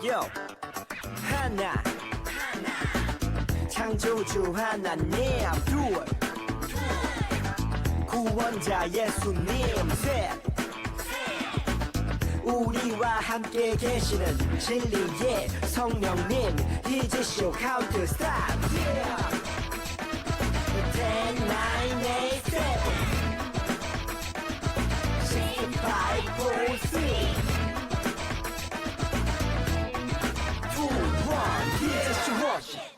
Yo. 하나 창조주 하나님. 둘 구원자 예수님. 셋 우리와 함께 계시는 진리의 성령님. 이제 쇼 카운트 스탑. Yeah. 10, 9, 8, 7 6, 5, 4, 3去火气。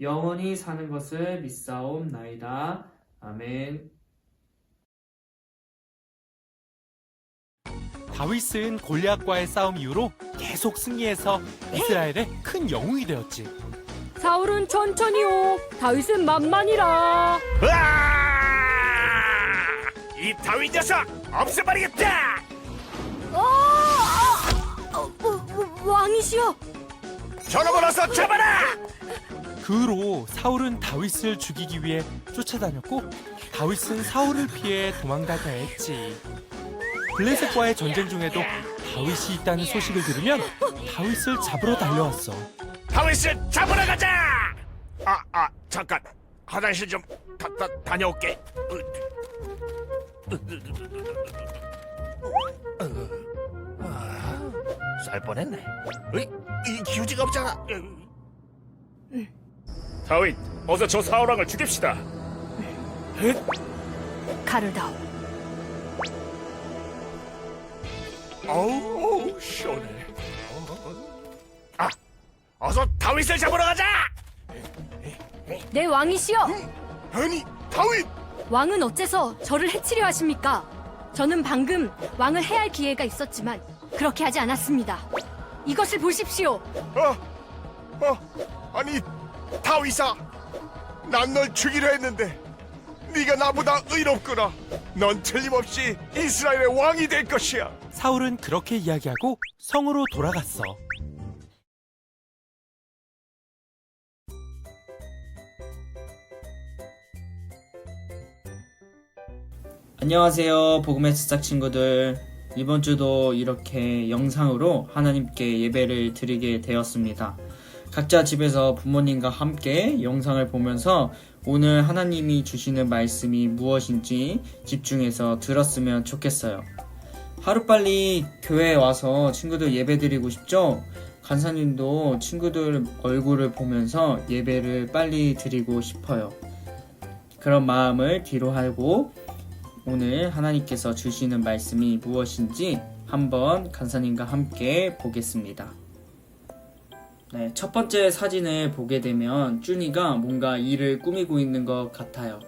영원히 사는 것을 믿사옵나이다. 아멘. 다윗은 골리앗과의 싸움 이후로 계속 승리해서 이스라엘의 큰 영웅이 되었지. 사울은 천천히요. 다윗은 만만이라. 으아! 이 다윗 녀석 없애버리겠다! 어, 어, 어, 어, 왕이시여. 저놈을 어서 잡아라! 그 후로 사울은 다윗을 죽이기 위해 쫓아다녔고 다윗은 사울을 피해 도망다녀야 했지. 블레셋과의 전쟁 중에도 다윗이 있다는 소식을 들으면 다윗을 잡으러 달려왔어. 다윗을 잡으러 가자! 아, 아, 잠깐. 화장실 좀 다, 다, 다녀올게. 아, 쌀 뻔했네. 으이, 이 기우지가 없잖아. 다윗, 어서 저 사울왕을 죽입시다. 가르다오. 어우, 시원해. 아, 어서 다윗을 잡으러 가자! 내 왕이시여. 아니, 다윗! 왕은 어째서 저를 해치려 하십니까? 저는 방금 왕을 해할 기회가 있었지만 그렇게 하지 않았습니다. 이것을 보십시오. 어, 어, 아니, 다윗아, 난 널 죽이려 했는데 네가 나보다 의롭구나. 넌 틀림없이 이스라엘의 왕이 될 것이야. 사울은 그렇게 이야기하고 성으로 돌아갔어. 안녕하세요. 복음의 새싹 친구들. 이번 주도 이렇게 영상으로 하나님께 예배를 드리게 되었습니다. 각자 집에서 부모님과 함께 영상을 보면서 오늘 하나님이 주시는 말씀이 무엇인지 집중해서 들었으면 좋겠어요. 하루빨리 교회에 와서 친구들 예배 드리고 싶죠? 간사님도 친구들 얼굴을 보면서 예배를 빨리 드리고 싶어요. 그런 마음을 뒤로 하고 오늘 하나님께서 주시는 말씀이 무엇인지 한번 간사님과 함께 보겠습니다. 네, 첫 번째 사진을 보게 되면 쭈니가 뭔가 일을 꾸미고 있는 것 같아요.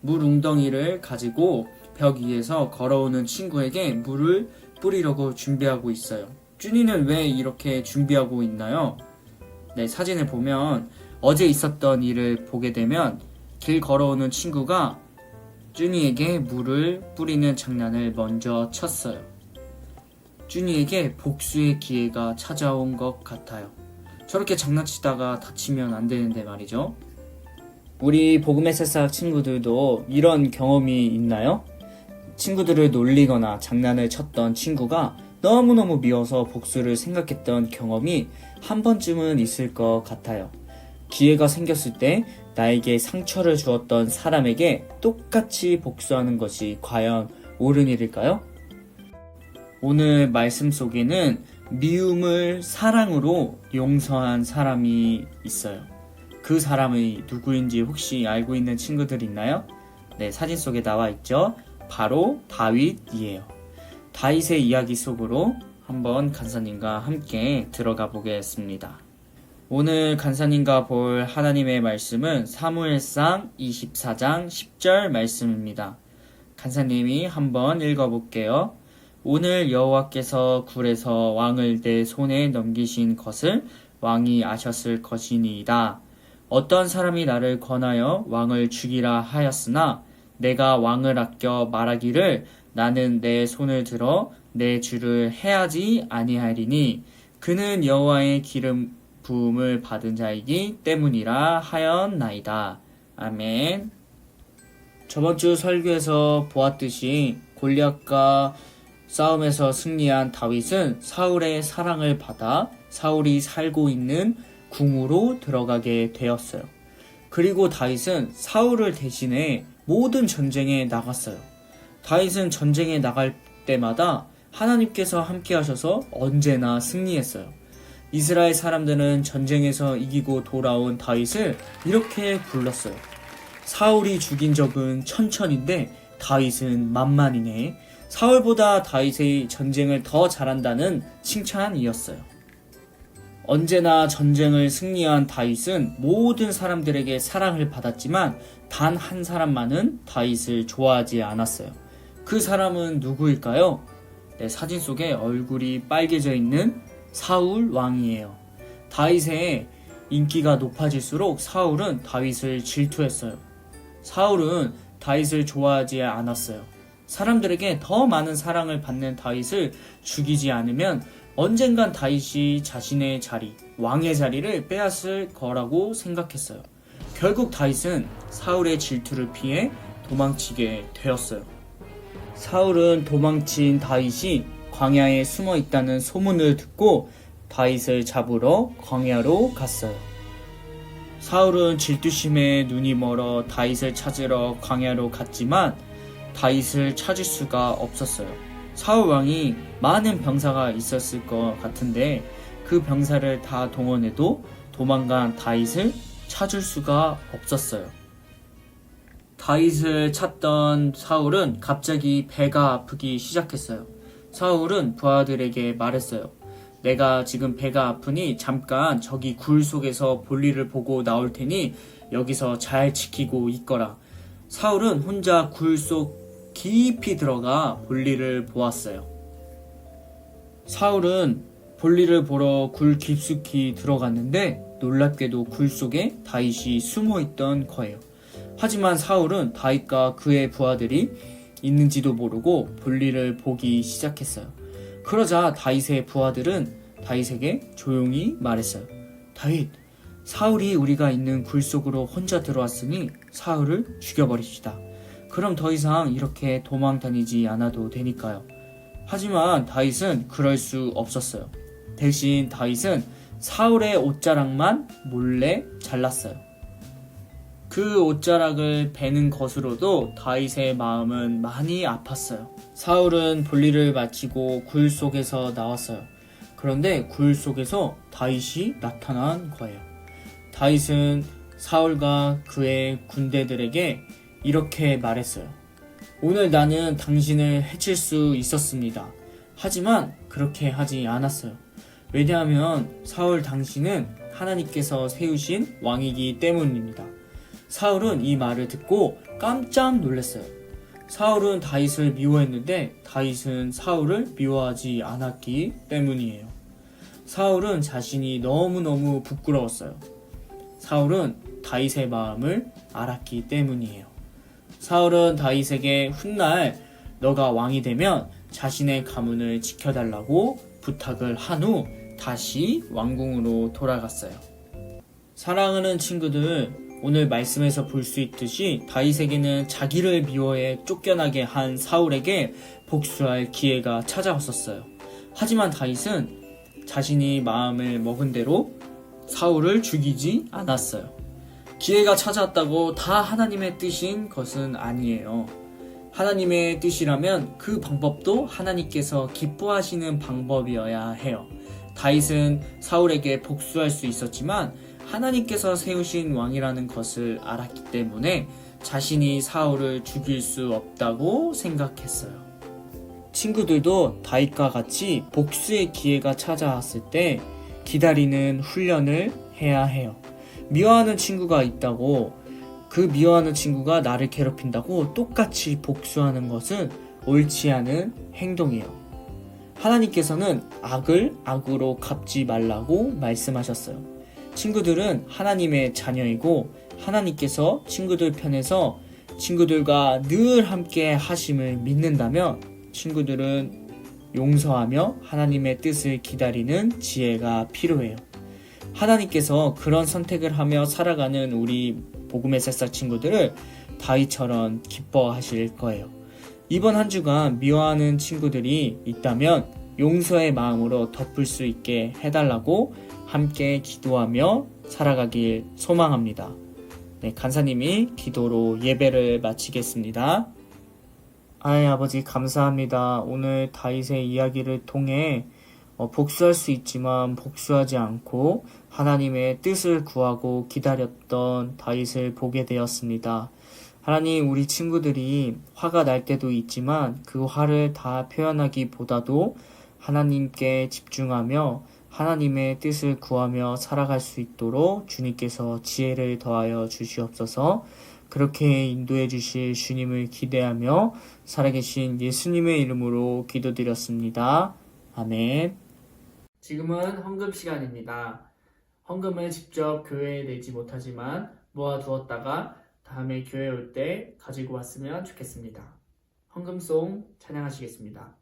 물 웅덩이를 가지고 벽 위에서 걸어오는 친구에게 물을 뿌리려고 준비하고 있어요. 쭈니는 왜 이렇게 준비하고 있나요? 네, 사진을 보면 어제 있었던 일을 보게 되면 길 걸어오는 친구가 쭈니에게 물을 뿌리는 장난을 먼저 쳤어요. 쭈니에게 복수의 기회가 찾아온 것 같아요. 저렇게 장난치다가 다치면 안 되는데 말이죠. 우리 복음의 새싹 친구들도 이런 경험이 있나요? 친구들을 놀리거나 장난을 쳤던 친구가 너무너무 미워서 복수를 생각했던 경험이 한 번쯤은 있을 것 같아요. 기회가 생겼을 때 나에게 상처를 주었던 사람에게 똑같이 복수하는 것이 과연 옳은 일일까요? 오늘 말씀 속에는 미움을 사랑으로 용서한 사람이 있어요. 그 사람이 누구인지 혹시 알고 있는 친구들 있나요? 네, 사진 속에 나와 있죠? 바로 다윗이에요. 다윗의 이야기 속으로 한번 간사님과 함께 들어가 보겠습니다. 오늘 간사님과 볼 하나님의 말씀은 사무엘상 24장 10절 말씀입니다. 간사님이 한번 읽어볼게요. 오늘 여호와께서 굴에서 왕을 내 손에 넘기신 것을 왕이 아셨을 것이니이다. 어떤 사람이 나를 권하여 왕을 죽이라 하였으나 내가 왕을 아껴 말하기를 나는 내 손을 들어 내 주를 해하지 아니하리니 그는 여호와의 기름 부음을 받은 자이기 때문이라 하였나이다. 아멘. 저번 주 설교에서 보았듯이 골리앗과 싸움에서 승리한 다윗은 사울의 사랑을 받아 사울이 살고 있는 궁으로 들어가게 되었어요. 그리고 다윗은 사울을 대신해 모든 전쟁에 나갔어요. 다윗은 전쟁에 나갈 때마다 하나님께서 함께 하셔서 언제나 승리했어요. 이스라엘 사람들은 전쟁에서 이기고 돌아온 다윗을 이렇게 불렀어요. 사울이 죽인 적은 천천인데 다윗은 만만이네. 사울보다 다윗의 전쟁을 더 잘한다는 칭찬이었어요. 언제나 전쟁을 승리한 다윗은 모든 사람들에게 사랑을 받았지만 단 한 사람만은 다윗을 좋아하지 않았어요. 그 사람은 누구일까요? 네, 사진 속에 얼굴이 빨개져 있는 사울 왕이에요. 다윗의 인기가 높아질수록 사울은 다윗을 질투했어요. 사울은 다윗을 좋아하지 않았어요. 사람들에게 더 많은 사랑을 받는 다윗을 죽이지 않으면 언젠간 다윗이 자신의 자리, 왕의 자리를 빼앗을 거라고 생각했어요. 결국 다윗은 사울의 질투를 피해 도망치게 되었어요. 사울은 도망친 다윗이 광야에 숨어 있다는 소문을 듣고 다윗을 잡으러 광야로 갔어요. 사울은 질투심에 눈이 멀어 다윗을 찾으러 광야로 갔지만 다윗을 찾을 수가 없었어요. 사울 왕이 많은 병사가 있었을 것 같은데 그 병사를 다 동원해도 도망간 다윗을 찾을 수가 없었어요. 다윗을 찾던 사울은 갑자기 배가 아프기 시작했어요. 사울은 부하들에게 말했어요. 내가 지금 배가 아프니 잠깐 저기 굴 속에서 볼일을 보고 나올 테니 여기서 잘 지키고 있거라. 사울은 혼자 굴 속 깊이 들어가 볼일을 보았어요. 사울은 볼일을 보러 굴 깊숙이 들어갔는데 놀랍게도 굴 속에 다윗이 숨어 있던 거예요. 하지만 사울은 다윗과 그의 부하들이 있는지도 모르고 볼일을 보기 시작했어요. 그러자 다윗의 부하들은 다윗에게 조용히 말했어요. 다윗, 사울이 우리가 있는 굴 속으로 혼자 들어왔으니 사울을 죽여버립시다. 그럼 더 이상 이렇게 도망 다니지 않아도 되니까요. 하지만 다윗은 그럴 수 없었어요. 대신 다윗은 사울의 옷자락만 몰래 잘랐어요. 그 옷자락을 베는 것으로도 다윗의 마음은 많이 아팠어요. 사울은 볼일을 마치고 굴 속에서 나왔어요. 그런데 굴 속에서 다윗이 나타난 거예요. 다윗은 사울과 그의 군대들에게 이렇게 말했어요. 오늘 나는 당신을 해칠 수 있었습니다. 하지만 그렇게 하지 않았어요. 왜냐하면 사울 당신은 하나님께서 세우신 왕이기 때문입니다. 사울은 이 말을 듣고 깜짝 놀랐어요. 사울은 다윗을 미워했는데 다윗은 사울을 미워하지 않았기 때문이에요. 사울은 자신이 너무너무 부끄러웠어요. 사울은 다윗의 마음을 알았기 때문이에요. 사울은 다윗에게 훗날 너가 왕이 되면 자신의 가문을 지켜달라고 부탁을 한 후 다시 왕궁으로 돌아갔어요. 사랑하는 친구들, 오늘 말씀에서 볼 수 있듯이 다윗에게는 자기를 미워해 쫓겨나게 한 사울에게 복수할 기회가 찾아왔었어요. 하지만 다윗은 자신이 마음을 먹은 대로 사울을 죽이지 않았어요. 기회가 찾아왔다고 다 하나님의 뜻인 것은 아니에요. 하나님의 뜻이라면 그 방법도 하나님께서 기뻐하시는 방법이어야 해요. 다윗은 사울에게 복수할 수 있었지만 하나님께서 세우신 왕이라는 것을 알았기 때문에 자신이 사울을 죽일 수 없다고 생각했어요. 친구들도 다윗과 같이 복수의 기회가 찾아왔을 때 기다리는 훈련을 해야 해요. 미워하는 친구가 있다고 그 미워하는 친구가 나를 괴롭힌다고 똑같이 복수하는 것은 옳지 않은 행동이에요. 하나님께서는 악을 악으로 갚지 말라고 말씀하셨어요. 친구들은 하나님의 자녀이고 하나님께서 친구들 편에서 친구들과 늘 함께 하심을 믿는다면 친구들은 용서하며 하나님의 뜻을 기다리는 지혜가 필요해요. 하나님께서 그런 선택을 하며 살아가는 우리 복음의 새싹 친구들을 다윗처럼 기뻐하실 거예요. 이번 한 주간 미워하는 친구들이 있다면 용서의 마음으로 덮을 수 있게 해달라고 함께 기도하며 살아가길 소망합니다. 네, 간사님이 기도로 예배를 마치겠습니다. 아이 아버지 감사합니다. 오늘 다윗의 이야기를 통해 어, 복수할 수 있지만 복수하지 않고 하나님의 뜻을 구하고 기다렸던 다윗을 보게 되었습니다. 하나님, 우리 친구들이 화가 날 때도 있지만 그 화를 다 표현하기보다도 하나님께 집중하며 하나님의 뜻을 구하며 살아갈 수 있도록 주님께서 지혜를 더하여 주시옵소서 그렇게 인도해 주실 주님을 기대하며 살아계신 예수님의 이름으로 기도드렸습니다. 아멘. 지금은 헌금 시간입니다. 헌금을 직접 교회에 내지 못하지만 모아두었다가 다음에 교회 올 때 가지고 왔으면 좋겠습니다. 헌금송 찬양하시겠습니다.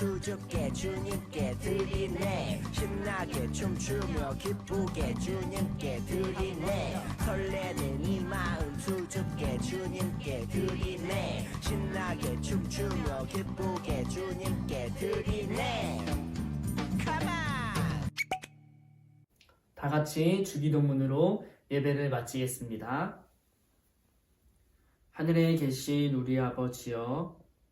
수줍게 주님께 드리네 신나게 춤추며 기쁘게 주님께 드리네 설레는 이 마음 수줍게 주님께 드리네 신나게 춤추며 기쁘게 주님께 드리네! 다 같이 주기도문으로 예배를 마치겠습니다. 하늘에 계신 우리 아버지여,